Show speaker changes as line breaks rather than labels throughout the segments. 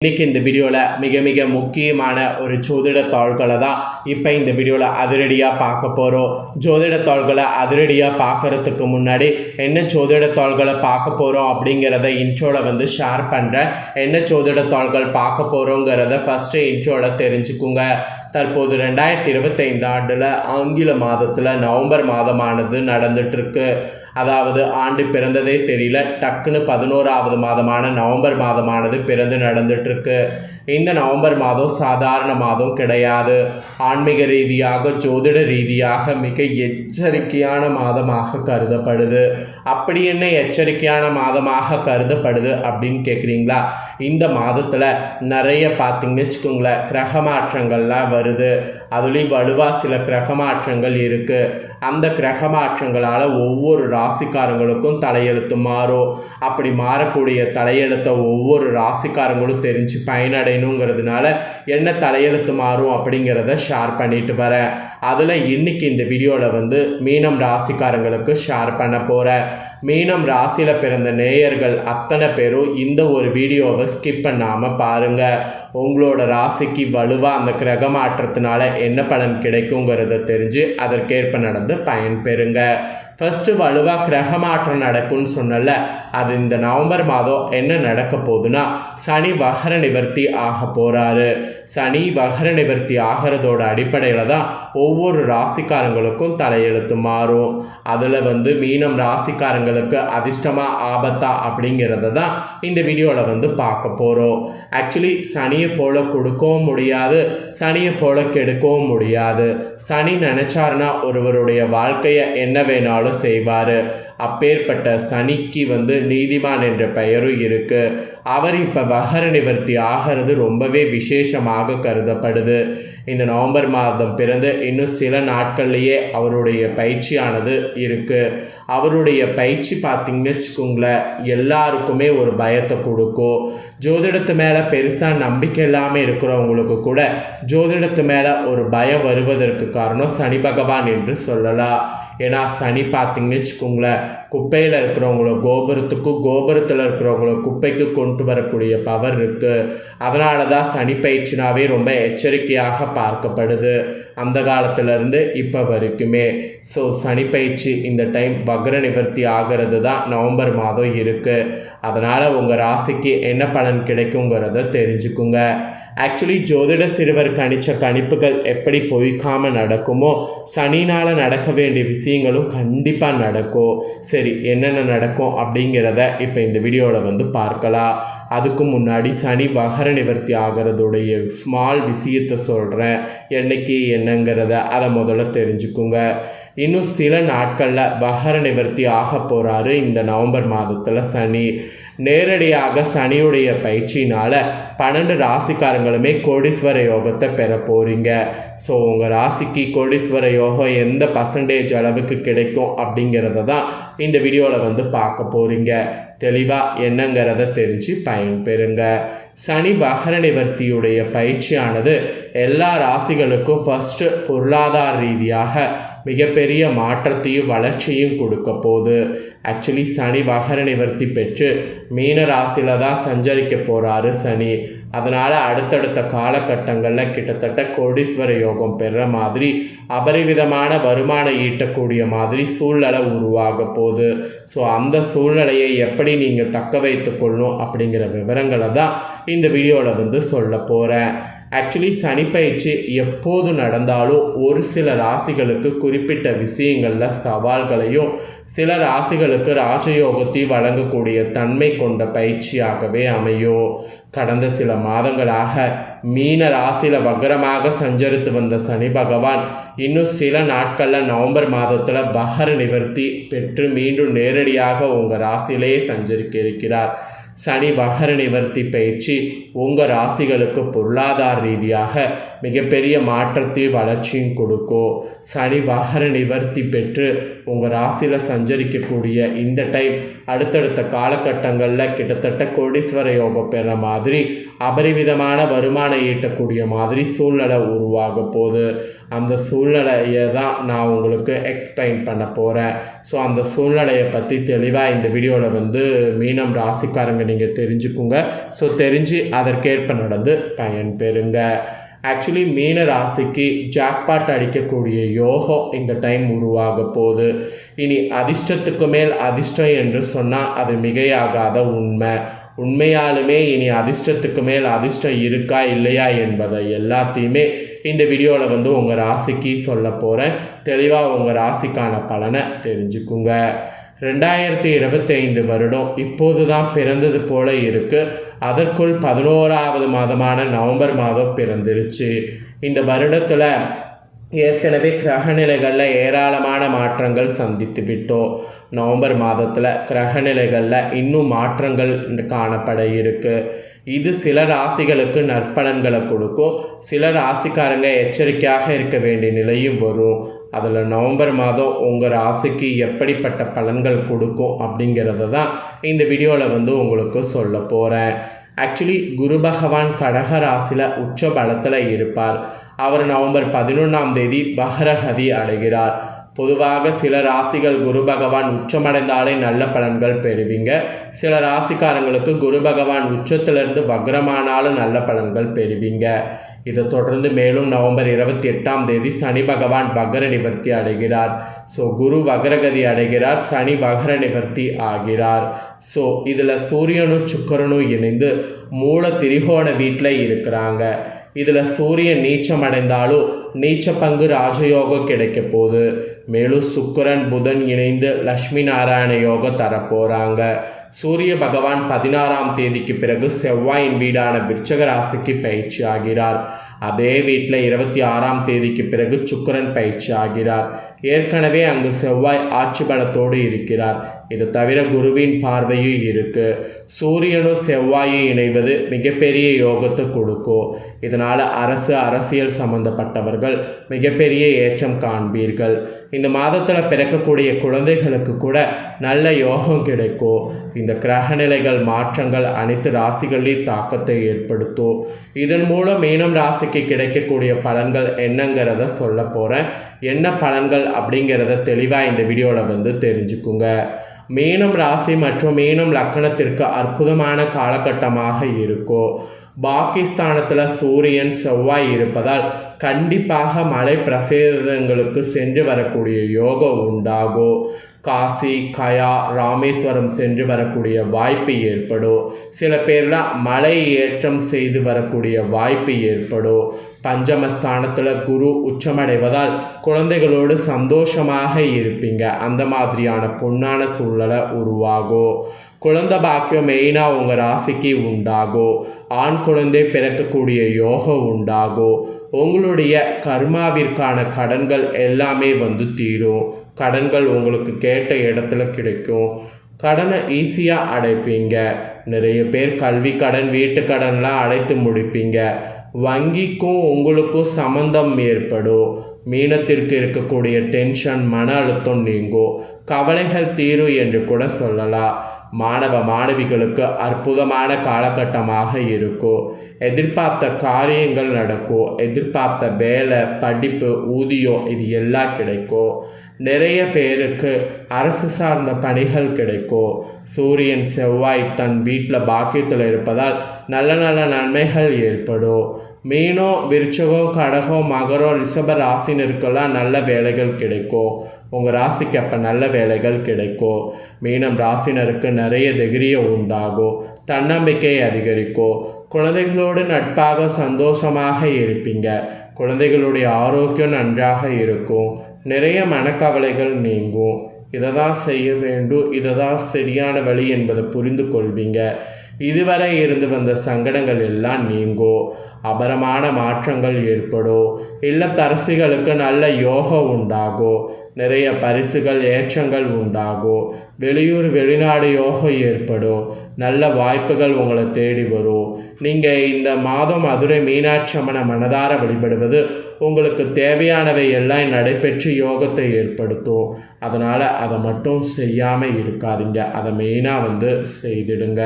இன்னைக்கு இந்த வீடியோவில் மிக மிக முக்கியமான ஒரு ஜோதிட தாள்களை தான் இப்போ இந்த வீடியோவில் அதிரடியாக பார்க்க போகிறோம் ஜோதிட தாள்களை அதிரடியாக பார்க்கறதுக்கு முன்னாடி என்ன ஜோதிட தாள்களை பார்க்க போகிறோம் அப்படிங்கிறத இன்ட்ரோவில் வந்து ஷேர் பண்ணுறேன் என்ன ஜோதிட தாள்கள் பார்க்க போகிறோங்கிறத ஃபஸ்ட்டு இன்ட்ரோவில் தெரிஞ்சுக்குங்க. தற்போது ரெண்டாயிரத்தி இருபத்தைந்து ஆண்டில் ஆங்கில மாதத்தில் நவம்பர் மாதமானது நடந்துட்டுருக்கு. அதாவது ஆண்டு பிறந்ததே தெரியல. டக்குன்னு பதினோராவது மாதமான நவம்பர் மாதமானது பிறந்து நடந்துட்டுருக்கு. இந்த நவம்பர் மாதம் சாதாரண மாதம் கிடையாது. ஆன்மீக ரீதியாக ஜோதிட ரீதியாக மிக எச்சரிக்கையான மாதமாக கருதப்படுது. அப்படி என்ன எச்சரிக்கையான மாதமாக கருதப்படுது அப்படின்னு கேட்குறீங்களா இந்த மாதத்தில் நிறைய பார்த்திங்கன்னு வச்சுக்கோங்களேன் கிரக மாற்றங்கள்லாம் வருது. அதுலேயும் வலுவாக சில கிரகமாற்றங்கள் இருக்குது அந்த கிரக மாற்றங்களால் ஒவ்வொரு ராசிக்காரங்களுக்கும் தலையெழுத்து மாறும். அப்படி மாறக்கூடிய தலையெழுத்தை ஒவ்வொரு ராசிக்காரங்களும் தெரிஞ்சு பயனடையணுங்கிறதுனால என்ன தலையெழுத்து மாறும் அப்படிங்கிறத ஷேர் பண்ணிட்டு வரேன் அதில் இன்னைக்கு இந்த வீடியோவில் வந்து மீனம் ராசிக்காரங்களுக்கு ஷேர் பண்ண போகிறேன் மீனம் ராசியில் பிறந்த நேயர்கள் அத்தனை பேரும் இந்த ஒரு வீடியோவை ஸ்கிப் பண்ணாமல் பாருங்கள் உங்களோட ராசிக்கு வலுவாக அந்த கிரக மாற்றத்தினால என்ன பலன் கிடைக்குங்கிறத தெரிஞ்சு அதற்கேற்ப நடந்து பயன் பெறுங்க ஃபஸ்ட்டு வலுவாக கிரக மாற்றம் நடக்கும்னு சொன்னல அது இந்த நவம்பர் மாதம் என்ன நடக்க போகுதுன்னா சனி வகர நிவர்த்தி ஆக போகிறாரு சனி வகர நிவர்த்தி ஆகிறதோட அடிப்படையில் தான் ஒவ்வொரு ராசிக்காரங்களுக்கும் தலையெழுத்து மாறும். அதில் வந்து மீனம் ராசிக்காரங்களுக்கு அதிர்ஷ்டமாக ஆபத்தா அப்படிங்கிறத தான் இந்த வீடியோவில் வந்து பார்க்க போகிறோம் ஆக்சுவலி சனியை போல் கொடுக்கவும் முடியாது சனியை போல் கெடுக்கவும் முடியாது. சனி நினச்சாருன்னா ஒருவருடைய வாழ்க்கையை என்ன வேணாலும் செய்வார். அப்பேற்பட்ட சனிக்கு வந்து நீதிமான் என்ற பெயரும் இருக்குது அவர் இப்போ வகர நிவர்த்தி ஆகிறது ரொம்பவே விசேஷமாக கருதப்படுது. இந்த நவம்பர் மாதம் பிறந்து இன்னும் சில நாட்கள்லேயே அவருடைய பயிற்சியானது இருக்குது அவருடைய பயிற்சி பார்த்திங்கன்னு வச்சுக்கோங்களேன் எல்லாருக்குமே ஒரு பயத்தை கொடுக்கும். ஜோதிடத்து மேலே பெருசாக நம்பிக்கை இல்லாமல் இருக்கிறவங்களுக்கு கூட ஜோதிடத்து மேலே ஒரு பயம் வருவதற்கு காரணம் சனி பகவான் என்று சொல்லலாம். ஏன்னா சனி பார்த்தீங்கன்னு வச்சுக்கோங்களேன் குப்பையில் இருக்கிறவங்கள கோபுரத்துக்கும் கோபுரத்தில் இருக்கிறவங்கள குப்பைக்கு கொண்டு வரக்கூடிய பவர் இருக்குது அதனால தான் சனி பயிற்சினாவே ரொம்ப எச்சரிக்கையாக பார்க்கப்படுது. அந்த காலத்திலேருந்து இப்போ வரைக்குமே. ஸோ சனி பயிற்சி இந்த டைம் வக்ர நிவர்த்தி ஆகிறது தான் நவம்பர் மாதம் இருக்குது அதனால் உங்கள் ராசிக்கு என்ன பலன் கிடைக்குங்கிறத தெரிஞ்சுக்குங்க. ஆக்சுவலி ஜோதிட சிறுவர் கணிச்ச கணிப்புகள் எப்படி பொய்க்காமல் நடக்குமோ சனினால் நடக்க வேண்டிய விஷயங்களும் கண்டிப்பாக நடக்கும் சரி என்னென்ன நடக்கும் அப்படிங்கிறத இப்போ இந்த வீடியோவில் வந்து பார்க்கலாம் அதுக்கு முன்னாடி சனி வகர நிவர்த்தி ஆகிறதுடைய ஸ்மால் விஷயத்தை சொல்கிறேன் என்னைக்கு என்னங்கிறத அதை முதல்ல தெரிஞ்சுக்குங்க இன்னும் சில நாட்களில் வகர நிவர்த்தி ஆக போகிறாரு இந்த நவம்பர் மாதத்தில் சனி நேரடியாக சனியுடைய பயிற்சினால் பன்னெண்டு ராசிக்காரங்களுமே கோடீஸ்வர யோகத்தை பெற போகிறீங்க ஸோ உங்கள் ராசிக்கு கோடீஸ்வர யோகம் எந்த பர்சன்டேஜ் அளவுக்கு கிடைக்கும் அப்படிங்கிறத தான் இந்த வீடியோவில் வந்து பார்க்க போகிறீங்க தெளிவாக என்னங்கிறத தெரிஞ்சு பயன்பெறுங்க. சனி வகர நிவர்த்தியுடைய பயிற்சியானது எல்லா ராசிகளுக்கும் ஃபஸ்ட்டு பொருளாதார ரீதியாக மிகப்பெரிய மாற்றத்தையும் வளர்ச்சியும் கொடுக்க போகுது. ஆக்சுவலி சனி வகர நிவர்த்தி பெற்று மீன ராசியில் தான் சஞ்சரிக்க போகிறாரு சனி. அதனால் அடுத்தடுத்த காலகட்டங்களில் கிட்டத்தட்ட கோடீஸ்வர யோகம் பெற மாதிரி அபரிவிதமான வருமானம் ஈட்டக்கூடிய மாதிரி சூழ்நிலை உருவாக போகுது. ஸோ அந்த சூழ்நிலையை எப்படி நீங்கள் தக்க வைத்துக்கொள்ளணும் அப்படிங்கிற விவரங்களை தான் இந்த வீடியோவில் வந்து சொல்ல போகிறேன் ஆக்சுவலி சனிப்பயிற்சி எப்போது நடந்தாலும் ஒரு சில ராசிகளுக்கு குறிப்பிட்ட விஷயங்களில் சவால்களையும் சில ராசிகளுக்கு ராஜயோகத்தை வழங்கக்கூடிய தன்மை கொண்ட பயிற்சியாகவே அமையும். கடந்த சில மாதங்களாக மீன ராசியில் வக்ரமாக சஞ்சரித்து வந்த சனி பகவான் இன்னும் சில நாட்களில் நவம்பர் மாதத்தில் பகர நிவர்த்தி பெற்று மீண்டும் நேரடியாக உங்கள் ராசியிலேயே சஞ்சரிக்க இருக்கிறார். சனி வகர நிவர்த்தி பயிற்சி உங்கள் ராசிகளுக்கு பொருளாதார ரீதியாக மிகப்பெரிய மாற்றத்தையும் வளர்ச்சியும் கொடுக்கும். சனி வகர நிவர்த்தி பெற்று உங்கள் ராசியில் சஞ்சரிக்கக்கூடிய இந்த டைம் அடுத்தடுத்த காலகட்டங்களில் கிட்டத்தட்ட கோடீஸ்வர யோகம் பெற மாதிரி அபரிவிதமான வருமானம் ஈட்டக்கூடிய மாதிரி சூழ்நிலை உருவாக போகுது. அந்த சூழ்நிலையை தான் நான் உங்களுக்கு எக்ஸ்பிளைன் பண்ண போகிறேன் ஸோ அந்த சூழ்நிலையை பற்றி தெளிவாக இந்த வீடியோவில் வந்து மீனம் ராசிக்காரங்க நீங்கள் தெரிஞ்சுக்குங்க. ஸோ தெரிஞ்சு அதற்கேற்ப நடந்து பயன்பெறுங்க. ஆக்சுவலி மீன ராசிக்கு ஜாக்பாட் அடிக்கக்கூடிய யோகம் இந்த டைம் உருவாக போகுது. இனி அதிர்ஷ்டத்துக்கு மேல் அதிர்ஷ்டம் என்று சொன்னால் அது மிகையாகாத உண்மை. உண்மையாலுமே இனி அதிர்ஷ்டத்துக்கு மேல் அதிர்ஷ்டம் இருக்கா இல்லையா என்பதை எல்லாத்தையுமே இந்த வீடியோவில் வந்து உங்கள் ராசிக்கு சொல்ல போகிறேன் தெளிவாக உங்கள் ராசிக்கான பலனை தெரிஞ்சுக்குங்க. ரெண்டாயிரத்தி இருபத்தைந்து வருடம் இப்போது தான் பிறந்தது போல இருக்குது அதற்குள் பதினோராவது மாதமான நவம்பர் மாதம் பிறந்துருச்சு. இந்த வருடத்தில் ஏற்கனவே கிரகநிலைகளில் ஏராளமான மாற்றங்கள் சந்தித்து விட்டோம். நவம்பர் மாதத்தில் கிரகநிலைகளில் இன்னும் மாற்றங்கள் காணப்பட இருக்குது இது சில ராசிகளுக்கு நற்பலன்களை கொடுக்கும். சில ராசிக்காரங்க எச்சரிக்கையாக இருக்க வேண்டிய நிலையும் வரும். அதில் நவம்பர் மாதம் உங்கள் ராசிக்கு எப்படிப்பட்ட பலன்கள் கொடுக்கும் அப்படிங்கிறத தான் இந்த வீடியோவில் வந்து உங்களுக்கு சொல்ல போகிறேன் ஆக்சுவலி குரு பகவான் கடக ராசியில் உச்ச பலத்தில் இருப்பார். அவர் நவம்பர் பதினொன்றாம் தேதி பகரகதி அடைகிறார். பொதுவாக சில ராசிகள் குரு பகவான் உச்சமடைந்தாலே நல்ல பலன்கள் பெறுவீங்க. சில ராசிக்காரங்களுக்கு குரு பகவான் உச்சத்திலிருந்து வக்ரமானாலும் நல்ல பலன்கள் பெறுவீங்க. இதை தொடர்ந்து மேலும் நவம்பர் இருபத்தி எட்டாம் தேதி சனி பகவான் வக்ர நிவர்த்தி அடைகிறார் ஸோ குரு வக்ரகதி அடைகிறார் சனி வக்ர நிவர்த்தி ஆகிறார் ஸோ இதில் சூரியனும் சுக்கரனும் இணைந்து மூல திரிகோண வீட்டில் இருக்கிறாங்க இதில் சூரியன் நீச்சம் அடைந்தாலும் நீச்ச பங்கு ராஜயோகம் கிடைக்க போகுது மேலும் சுக்கரன் புதன் இணைந்து லக்ஷ்மி நாராயண யோகம் தரப்போகிறாங்க சூரிய பகவான் பதினாறாம் தேதிக்கு பிறகு செவ்வாயின் வீடான விருச்சக ராசிக்கு பயிற்சி ஆகிறார் அதே வீட்டில் இருபத்தி ஆறாம் தேதிக்கு பிறகு சுக்கரன் பயிற்சி ஆகிறார். ஏற்கனவே அங்கு செவ்வாய் ஆட்சி பலத்தோடு இருக்கிறார். இது தவிர குருவின் பார்வையும் இருக்கு. சூரியனும் செவ்வாயும் இணைவது மிகப்பெரிய யோகத்தை கொடுக்கும். இதனால் அரசு அரசியல் சம்பந்தப்பட்டவர்கள் மிகப்பெரிய ஏற்றம் காண்பீர்கள். இந்த மாதத்தில் பிறக்கக்கூடிய குழந்தைகளுக்கு கூட நல்ல யோகம் கிடைக்கும். இந்த கிரகநிலைகள் மாற்றங்கள் அனைத்து ராசிகளையும் தாக்கத்தை ஏற்படுத்தும். இதன் மூலம் மீனம் ராசிக்கு கிடைக்கக்கூடிய பலன்கள் என்னங்கிறத சொல்ல போகிறேன் என்ன பலன்கள் அப்படிங்கிறத தெளிவாக இந்த வீடியோவில் வந்து தெரிஞ்சுக்குங்க. மீனம் ராசி மற்றும் மீனம் லக்கணத்திற்கு அற்புதமான காலகட்டமாக இருக்கும் பாகிஸ்தானத்தில் சூரியன் செவ்வாய் இருப்பதால் கண்டிப்பாக மலை பிரசேதங்களுக்கு சென்று வரக்கூடிய யோகம் உண்டாகும் காசி கயா ராமேஸ்வரம் சென்று வரக்கூடிய வாய்ப்பு ஏற்படும். சில பேர்லாம் மலை ஏற்றம் செய்து வரக்கூடிய வாய்ப்பு ஏற்படும். பஞ்சமஸ்தானத்தில் குரு உச்சமடைவதால் குழந்தைகளோடு சந்தோஷமாக இருப்பீங்க. அந்த மாதிரியான பொன்னான சூழ்நிலை உருவாகும். குழந்தை பாக்கியம் மெயினாக உங்கள் ராசிக்கு உண்டாகும். ஆண் குழந்தை பிறக்கக்கூடிய யோகம் உண்டாகும். உங்களுடைய கர்மாவிற்கான கடன்கள் எல்லாமே வந்து தீரும். கடன்கள் உங்களுக்கு கேட்ட இடத்துல கிடைக்கும். கடனை ஈஸியாக அடைப்பீங்க. நிறைய பேர் கல்வி கடன் வீட்டு கடன்லாம் அடைத்து முடிப்பீங்க. வங்கிக்கும் உங்களுக்கும் சம்மந்தம் ஏற்படும். மீனத்திற்கு இருக்கக்கூடிய டென்ஷன் மன அழுத்தம் நீங்கும். கவலைகள் தீரும் என்று கூட சொல்லலாம். மாணவ மாணவிகளுக்கு அற்புதமான காலகட்டமாக இருக்கும். எதிர்பார்த்த காரியங்கள் நடக்கும். எதிர்பார்த்த வேலை படிப்பு ஊதியம் இது எல்லாம் கிடைக்கும். நிறைய பேருக்கு அரசு சார்ந்த பணிகள் கிடைக்கும். சூரியன் செவ்வாய் தன் வீட்டில் பாக்கியத்தில் இருப்பதால் நல்ல நல்ல நன்மைகள் ஏற்படும். மீனோ விருச்சகோ கடகோ மகரோ ரிஷப ராசினருக்கெல்லாம் நல்ல வேலைகள் கிடைக்கும். உங்கள் ராசிக்கு அப்போ நல்ல வேலைகள் கிடைக்கும். மீனம் ராசினருக்கு நிறைய தைரியம் உண்டாகும். தன்னம்பிக்கை அதிகரிக்கும். குழந்தைகளோடு நட்பாக சந்தோஷமாக இருப்பீங்க. குழந்தைகளுடைய ஆரோக்கியம் நன்றாக இருக்கும். நிறைய மனக்கவலைகள் நீங்கும். இதை தான் செய்ய வேண்டும் இதை தான் சரியான வழி என்பதை புரிந்து கொள்வீங்க. இதுவரை இருந்து வந்த சங்கடங்கள் எல்லாம் நீங்கும். அபரமான மாற்றங்கள் ஏற்படும். இல்லத்தரசிகளுக்கு நல்ல யோகம் உண்டாகும். நிறைய பரிசுகள் ஏற்றங்கள் உண்டாகும். வெளியூர் வெளிநாடு யோகம் ஏற்படும். நல்ல வாய்ப்புகள் உங்களை தேடி வரும். நீங்கள் இந்த மாதம் மதுரை மீனாட்சி அம்மனை மனதார வழிபடுவது உங்களுக்கு தேவையானவை எல்லாம் நடைபெற்று யோகத்தை ஏற்படுத்தும் அதனால் அதை மட்டும் செய்யாமல் இருக்காதீங்க. அதை மெயினாக வந்து செய்திடுங்க.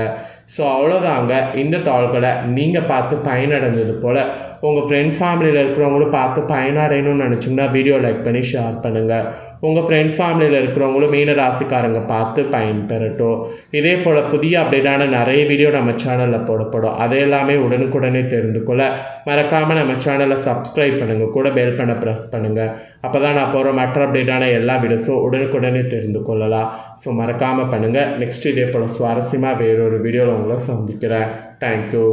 ஸோ அவ்வளோதாங்க இந்த தாள்களை நீங்கள் பார்த்து பயனடைஞ்சது போல் உங்கள் ஃப்ரெண்ட்ஸ் ஃபேமிலியில் இருக்கிறவங்களும் பார்த்து பயனடையணும்னு நினச்சிங்கன்னா வீடியோ லைக் பண்ணி ஷேர் பண்ணுங்கள் உங்கள் ஃப்ரெண்ட்ஸ் ஃபேமிலியில் இருக்கிறவங்களும் மீன ராசிக்காரங்க பார்த்து பயன்பெறட்டும். இதே போல் புதிய அப்டேட்டான நிறைய வீடியோ நம்ம சேனலில் போடப்படும். அதை எல்லாமே உடனுக்குடனே தெரிந்து கொள்ள மறக்காமல் நம்ம சேனலை சப்ஸ்கிரைப் பண்ணுங்கள் கூட பெல் பண்ண ப்ரெஸ் பண்ணுங்கள் அப்போ தான் நான் போகிற மற்ற அப்டேட்டான எல்லா வீடியோஸும் உடனுக்குடனே தெரிந்து கொள்ளலாம். ஸோ மறக்காமல் பண்ணுங்கள் நெக்ஸ்ட் இதே போல் சுவாரஸ்யமாக வேறொரு வீடியோவில் உங்களை சந்திக்கிறேன். தேங்க்யூ